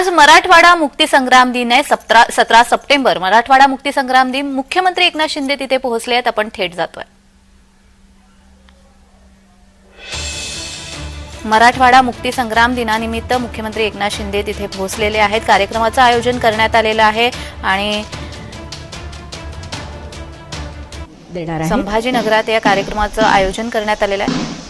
आज मराठवाडा मुक्ती संग्राम दिन आहे सतरा सतरा सप्टेंबर. मराठवाडा मुक्ती संग्राम दिन. मुख्यमंत्री एकनाथ शिंदे तिथे पोहोचले आहेत. आपण थेट जातोय. मराठवाडा मुक्ती संग्राम दिनानिमित्त मुख्यमंत्री एकनाथ शिंदे तिथे पोहोचलेले आहेत. कार्यक्रमाचं आयोजन करण्यात आलेलं आहे आणि संभाजीनगरात या कार्यक्रमाचं आयोजन करण्यात आलेलं आहे.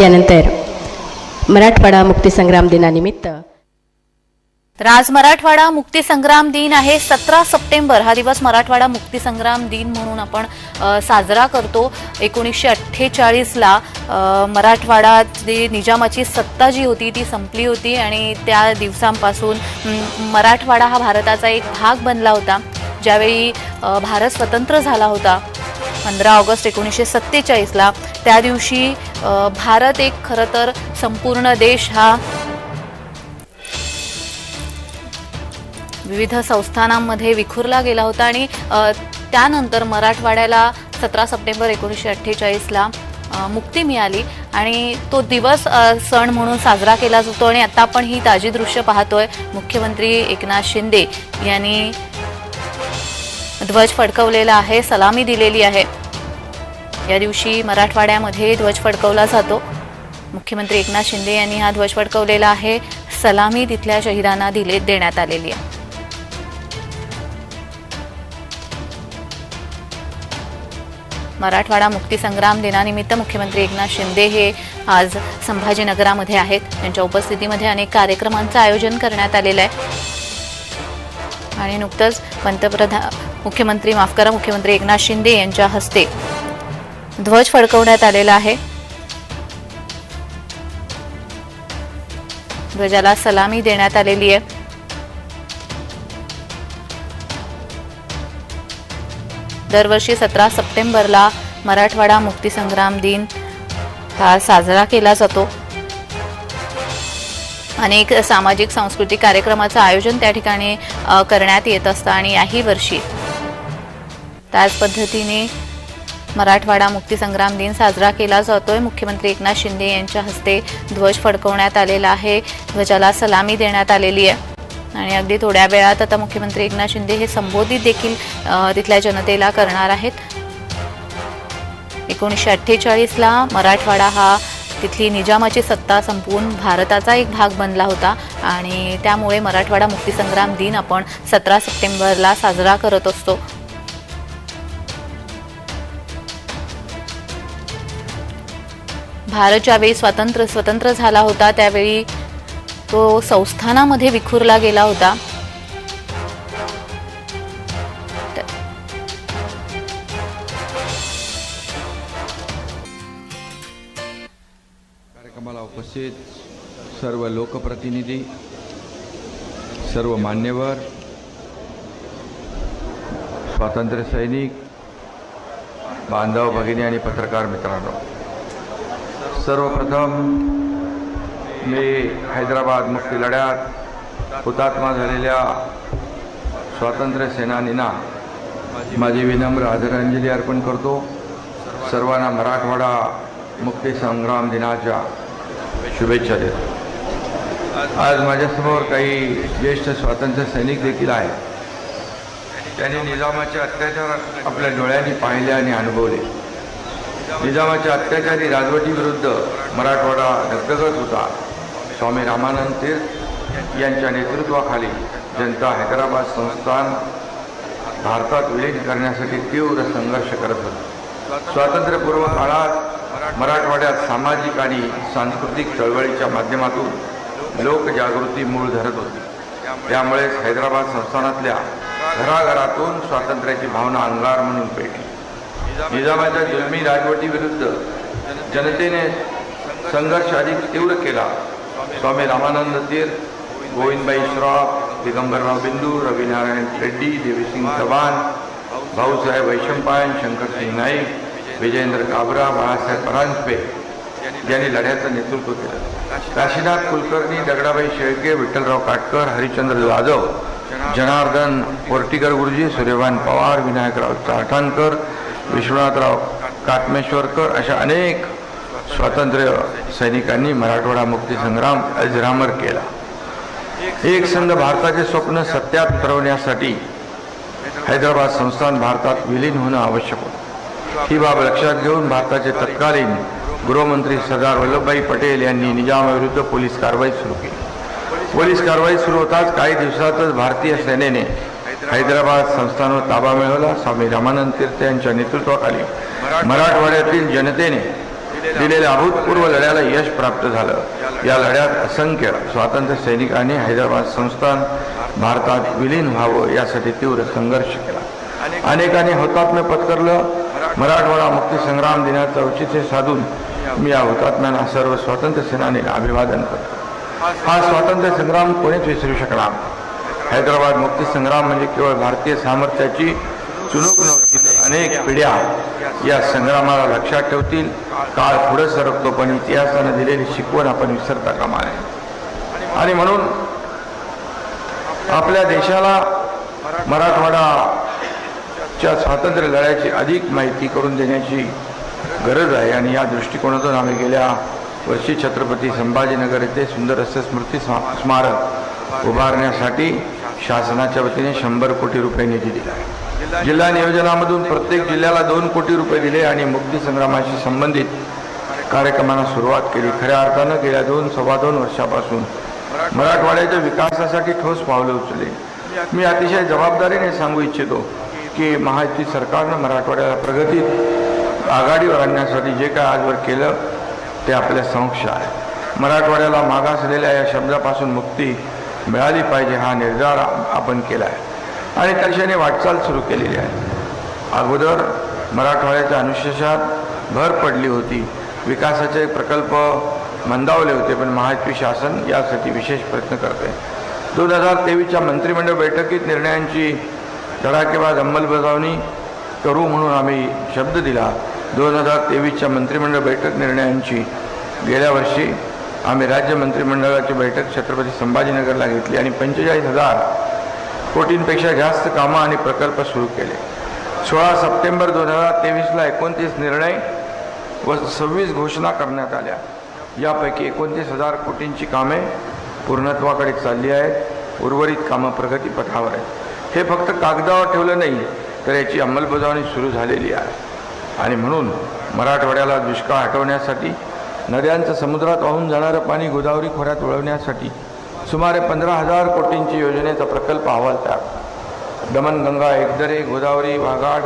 यानंतर मराठवाडा मुक्तीसंग्राम दिनानिमित्त तर आज मराठवाडा मुक्तीसंग्राम दिन आहे. सतरा सप्टेंबर हा दिवस मराठवाडा मुक्तीसंग्राम दिन म्हणून आपण साजरा करतो. एकोणीसशे अठ्ठेचाळीसला अ, मराठवाडाची निजामाची सत्ता जी होती ती संपली होती आणि त्या दिवसांपासून मराठवाडा हा भारताचा एक भाग बनला होता. ज्यावेळी भारत स्वतंत्र झाला होता पंधरा ऑगस्ट एकोणीसशे सत्तेचाळीसला त्या दिवशी भारत एक खरं तर संपूर्ण देश हा विविध संस्थानांमध्ये विखुरला गेला होता आणि त्यानंतर मराठवाड्याला सतरा सप्टेंबर एकोणीसशे अठ्ठेचाळीसला मुक्ती मिळाली आणि तो दिवस सण म्हणून साजरा केला जातो आणि आता आपण ही ताजी दृश्य पाहतोय. मुख्यमंत्री एकनाथ शिंदे यांनी ध्वज फडकवलेला आहे सलामी दिलेली आहे. या दिवशी मराठवाड्यामध्ये ध्वज फडकवला जातो. मुख्यमंत्री एकनाथ शिंदे यांनी हा ध्वज फडकवलेला आहे. सलामी तिथल्या शहीदांना दिले देण्यात आलेली आहे. मराठवाडा मुक्तीसंग्राम दिनानिमित्त मुख्यमंत्री एकनाथ शिंदे हे आज संभाजीनगरामध्ये आहेत. त्यांच्या उपस्थितीमध्ये अनेक कार्यक्रमांचं आयोजन करण्यात आलेलं आहे. आणि नुकतंच पंतप्रधान मुख्यमंत्री माफ करा मुख्यमंत्री एकनाथ शिंदे यांच्या हस्ते ध्वज फडकवण्यात आलेला आहे. ध्वजाला सलामी देण्यात आलेली आहे. दरवर्षी सतरा सप्टेंबरला मराठवाडा मुक्तीसंग्राम दिन हा साजरा केला जातो. अनेक सामाजिक सांस्कृतिक कार्यक्रमाचं आयोजन त्या ठिकाणी करण्यात येत असतं आणि याही वर्षी. त्याच पद्धतीने मराठवाडा मुक्तीसंग्राम दिन साजरा केला जातोय. मुख्यमंत्री एकनाथ शिंदे यांच्या हस्ते ध्वज फडकवण्यात आलेला आहे. ध्वजाला सलामी देण्यात आलेली आहे. आणि अगदी थोड्या वेळात आता मुख्यमंत्री एकनाथ शिंदे हे संबोधित देखील तिथल्या जनतेला करणार आहेत. एकोणीसशे अठ्ठेचाळीसला मराठवाडा हा तिथली निजामाची सत्ता संपवून भारताचा एक भाग बनला होता. आणि त्यामुळे मराठवाडा मुक्तीसंग्राम दिन आपण सतरा सप्टेंबरला साजरा करत असतो. भारत ज्यावेळी स्वातंत्र्य स्वतंत्र झाला होता त्यावेळी तो संस्थानामध्ये विखुरला गेला होता. कार्यक्रमाला उपस्थित सर्व लोकप्रतिनिधी सर्व मान्यवर स्वातंत्र्य सैनिक बांधव भगिनी आणि पत्रकार मित्रांनो सर्वप्रथम मी हैदराबाद मुक्ती लढ्यात हुतात्मा झालेल्या स्वातंत्र्य सेनानींना माझी विनम्र आदरांजली अर्पण करतो. सर्वांना मराठवाडा मुक्ती संग्राम दिनाच्या शुभेच्छा देतो. आज माझ्यासमोर काही ज्येष्ठ स्वातंत्र्य सैनिक देखील आहेत. त्यांनी निजामाचे अत्याचार आपल्या डोळ्यांनी पाहिले आणि अनुभवले. निजामाच्या अत्याचारी राजवटीविरुद्ध मराठवाडा धगधगत होता. स्वामी रामानंद तीर्थ यांच्या नेतृत्वाखाली जनता हैदराबाद संस्थान भारतात विलीन करण्यासाठी तीव्र संघर्ष करत होती. स्वातंत्र्यपूर्व काळात मराठवाड्यात सामाजिक आणि सांस्कृतिक चळवळीच्या माध्यमातून लोकजागृती मूळ धरत होती. त्यामुळेच हैदराबाद संस्थानातल्या घराघरातून स्वातंत्र्याची भावना अंगार म्हणून पेटली. निजामाच्या जुलमी राजवटीविरुद्ध जनतेने संघर्ष अधिक तीव्र केला. स्वामी रामानंद तीर्थ गोविंदबाई श्रॉफ दिगंबरराव बिंदू रविनारायण रेड्डी देवीसिंग चव्हाण भाऊसाहेब वैशंपायन शंकरसिंग नाईक विजयेंद्र काबरा बाळासाहेब परांजपे यांनी लढ्याचं नेतृत्व केलं. काशीनाथ कुलकर्णी दगडाबाई शेळके विठ्ठलराव काटकर हरिचंद्र जाधव जनार्दन पोर्टीकर गुरुजी सूर्यभान पवार विनायकराव चाठणकर विश्वनाथराव काटमेश्वरकर अशा अनेक स्वातंत्र्य सैनिकांनी मराठवाडा मुक्ती संग्राम अजरामर केला. एक संघ भारताचे स्वप्न सत्यात उतरवण्यासाठी हैदराबाद संस्थान भारतात विलीन होणं आवश्यक होतं. ही बाब लक्षात घेऊन भारताचे तत्कालीन गृहमंत्री सरदार वल्लभभाई पटेल यांनी निजामाविरुद्ध पोलीस कारवाई सुरू केली. पोलीस कारवाई सुरू होताच काही दिवसातच भारतीय सेनेने हैदराबाद संस्थानवर ताबा मिळवला. स्वामी रामानंद तीर्थ यांच्या नेतृत्वाखाली मराठवाड्यातील जनतेने दिलेल्या अभूतपूर्व लढ्याला यश प्राप्त झालं. या लढ्यात असंख्य स्वातंत्र्य सैनिकांनी हैदराबाद संस्थान भारतात विलीन व्हावं यासाठी तीव्र संघर्ष केला. अनेकांनी हुतात्म्य पत्करलं. मराठवाडा मुक्ती संग्राम दिनाचं औचित्य साधून मी या हुतात्म्यांना सर्व स्वातंत्र्य सेनाने अभिवादन करतो. हा स्वातंत्र्य संग्राम कोणीच विसरू शकणार हैदराबाद मुक्ती संग्राम म्हणजे केवळ भारतीय सामर्थ्याची चुनूक नव्हती अनेक पिढ्या या संग्रामाला लक्षात ठेवतील. काळ पुढे सरकतो पण इतिहासानं दिलेली शिकवण आपण विसरता कामा नये. आणि म्हणून आपल्या देशाला मराठवाडाच्या स्वातंत्र्य लढ्याची अधिक माहिती करून देण्याची गरज आहे. आणि या दृष्टिकोनातून आम्ही गेल्या वर्षी छत्रपती संभाजीनगर येथे सुंदर असे स्मृती स्मारक उभारण्यासाठी शासनाच्या वतीने शंभर कोटी रुपये निधी दिला आहे. जिल्हा नियोजनामधून प्रत्येक जिल्ह्याला दोन कोटी रुपये दिले आणि मुक्ती संग्रामाशी संबंधित कार्यक्रमांना सुरुवात केली. खऱ्या अर्थानं गेल्या दोन सव्वा दोन वर्षापासून मराठवाड्याच्या विकासासाठी ठोस पावले उचलले. मी अतिशय जबाबदारीने सांगू इच्छितो की महायुती सरकारनं मराठवाड्याला प्रगतीत आघाडीवर आणण्यासाठी जे काय आजवर केलं ते आपल्या समक्ष आहे. मराठवाड्याला मागासलेल्या या शब्दापासून मुक्ती मिळाली पाहिजे हा निर्धार आपण केला आहे आणि त्या दिशेने वाटचाल सुरू केलेली आहे? अगोदर मराठवाड्याच्या अनुशेषात भर पडली होती. विकासाचे प्रकल्प मंदावले होते पण महायुती शासन यासाठी विशेष प्रयत्न करते. दोन हजार तेवीसच्या मंत्रिमंडळ बैठकीत निर्णयांची धडाकेबाज अंमलबजावणी करू म्हणून आम्ही शब्द दिला. दोन हजार तेवीसच्या मंत्रिमंडळ बैठक निर्णयांची गेल्या वर्षी आम्ही राज्य मंत्रिमंडळाची बैठक छत्रपती संभाजीनगरला घेतली आणि पंचेचाळीस हजार कोटींपेक्षा जास्त कामं आणि प्रकल्प सुरू केले. सोळा सप्टेंबर दोन हजार तेवीसला एकोणतीस निर्णय व सव्वीस घोषणा करण्यात आल्या. यापैकी एकोणतीस हजार कोटींची कामे पूर्णत्वाकडे चालली आहेत. उर्वरित कामं प्रगतीपथावर आहेत. हे फक्त कागदावर ठेवलं नाही तर याची अंमलबजावणी सुरू झालेली आहे. आणि म्हणून मराठवाड्याला दुष्काळ हटवण्यासाठी नद्यांचं समुद्रात वाहून जाणारं पाणी गोदावरी खोऱ्यात वळवण्यासाठी सुमारे पंधरा हजार कोटींची योजनेचा प्रकल्प अहवाल तयार. दमनगंगा एकदरे गोदावरी वाघाड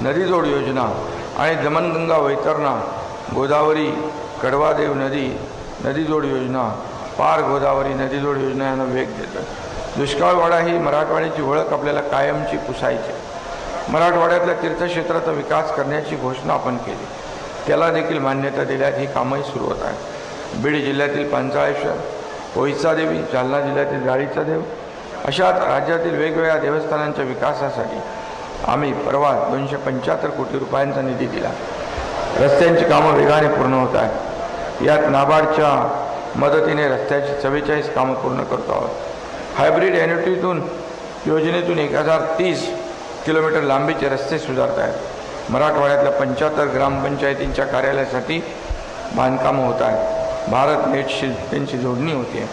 नदीजोड योजना आणि दमनगंगा वैतरणा गोदावरी कडवादेव नदी नदीजोड योजना पार गोदावरी नदीजोड योजना यांना वेग देतात दुष्काळवाडा ही मराठवाड्याची ओळख आपल्याला कायमची पुसायची. मराठवाड्यातल्या तीर्थक्षेत्राचा विकास करण्याची घोषणा आपण केली. त्याला देखील मान्यता दिल्यात ही कामंही सुरू होत आहेत. बीड जिल्ह्यातील पंचाळेश्वर पोईचा देवी जालना जिल्ह्यातील जाळीचा देव. अशा राज्यातील वेगवेगळ्या देवस्थानांच्या विकासासाठी आम्ही परवा दोनशे पंच्याहत्तर कोटी रुपयांचा निधी दिला. रस्त्यांची कामं वेगाने पूर्ण होत आहेत. यात नाबार्डच्या मदतीने रस्त्याची चव्वेचाळीस कामं पूर्ण करतो आहोत. हायब्रिड एनटीतून योजनेतून एक हजार तीस किलोमीटर लांबीचे रस्ते सुधारत आहेत. मराठवाड्यातल्या पंच्याहत्तर ग्रामपंचायतींच्या कार्यालयासाठी बांधकामं होत आहेत. भारत नेटशी त्यांची जोडणी होते.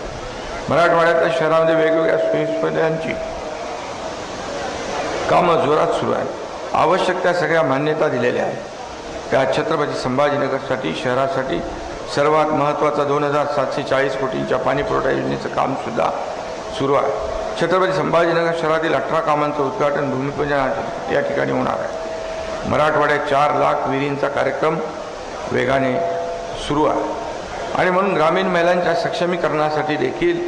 मराठवाड्यातल्या शहरामध्ये वेगवेगळ्या सोयीसुविधांची कामं जोरात सुरू आहेत. आवश्यक त्या सगळ्या मान्यता दिलेल्या आहेत. त्या छत्रपती संभाजीनगरसाठी शहरासाठी सर्वात महत्त्वाचा दोन हजार सातशे चाळीस कोटींच्या पाणीपुरवठा योजनेचं कामसुद्धा सुरू आहे. छत्रपती संभाजीनगर शहरातील अठरा कामांचं उद्घाटन भूमिपूजन या ठिकाणी होणार आहे. मराठवाड्यात चार लाख विहिरींचा कार्यक्रम वेगाने सुरू आहे. आणि म्हणून ग्रामीण महिलांच्या सक्षमीकरणासाठी देखील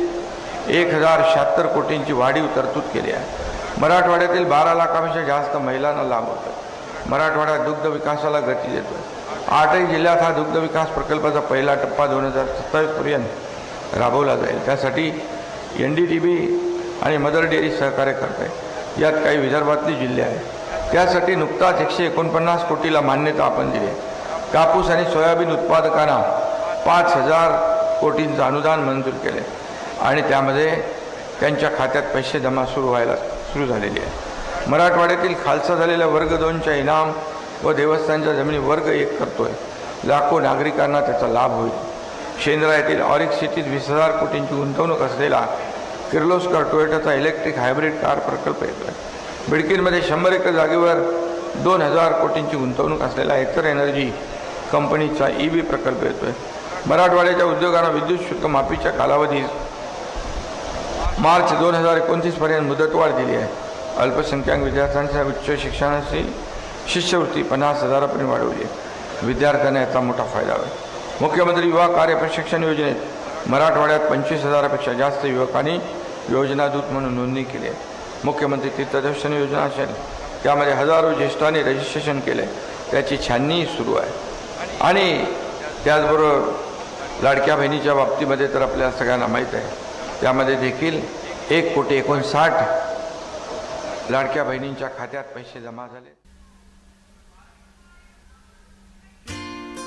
एक हजार शहात्तर कोटींची वाढीव तरतूद केली आहे. मराठवाड्यातील बारा लाखापेक्षा जास्त महिलांना लाभ होतो मराठवाड्यात दुग्ध विकासाला गती देतो आठही जिल्ह्यात हा दुग्ध विकास प्रकल्पाचा पहिला टप्पा दोन हजार सत्तावीसपर्यंत राबवला जाईल. त्यासाठी एन डी टी बी आणि मदर डेअरी सहकार्य करत आहे यात काही विदर्भातली जिल्हे आहेत. त्यासाठी नुकताच एकशे एकोणपन्नास कोटीला मान्यता आपण दिली आहे. कापूस आणि सोयाबीन उत्पादकांना पाच हजार कोटींचं अनुदान मंजूर केले आणि त्यामध्ये त्यांच्या खात्यात पैसे जमा सुरू व्हायला सुरू झालेली आहे. मराठवाड्यातील खालसा झालेल्या वर्ग दोनच्या इनाम व देवस्थानच्या जमिनी वर्ग एक करतोय. लाखो नागरिकांना त्याचा लाभ होईल. शेंद्रा येथील ऑरिक सिटीत वीस हजार कोटींची गुंतवणूक असलेला किर्लोस्कर टोयोटाचा इलेक्ट्रिक हायब्रिड कार प्रकल्प येतो आहे बिडकीनमध्ये शंभर एकर जागेवर दोन हजार कोटींची गुंतवणूक असलेला एकर एनर्जी कंपनीचा ई बी प्रकल्प आहे मराठवाड्याच्या उद्योगांना विद्युत शुल्क माफीच्या कालावधीत मार्च दोन हजार एकोणतीसपर्यंत मुदतवाढ दिली आहे. अल्पसंख्याक विद्यार्थ्यांच्या उच्च शिक्षणाची शिष्यवृत्ती पन्नास हजारापर्यंत वाढवली आहे. विद्यार्थ्यांना याचा मोठा फायदा होईल. मुख्यमंत्री युवा कार्य प्रशिक्षण योजनेत मराठवाड्यात पंचवीस हजारापेक्षा जास्त युवकांनी योजनादूत म्हणून नोंदणी केली आहे. मुख्यमंत्री तीर्थदर्शन योजना असेल त्यामध्ये हजारो ज्येष्ठांनी रजिस्ट्रेशन केले त्याची छाननी सुरू आहे. आणि त्याचबरोबर लाडक्या बहिणीच्या बाबतीमध्ये तर आपल्या सगळ्यांना माहीत आहे. त्यामध्ये देखील एक कोटी एकोणसाठ लाडक्या बहिणींच्या खात्यात पैसे जमा झाले.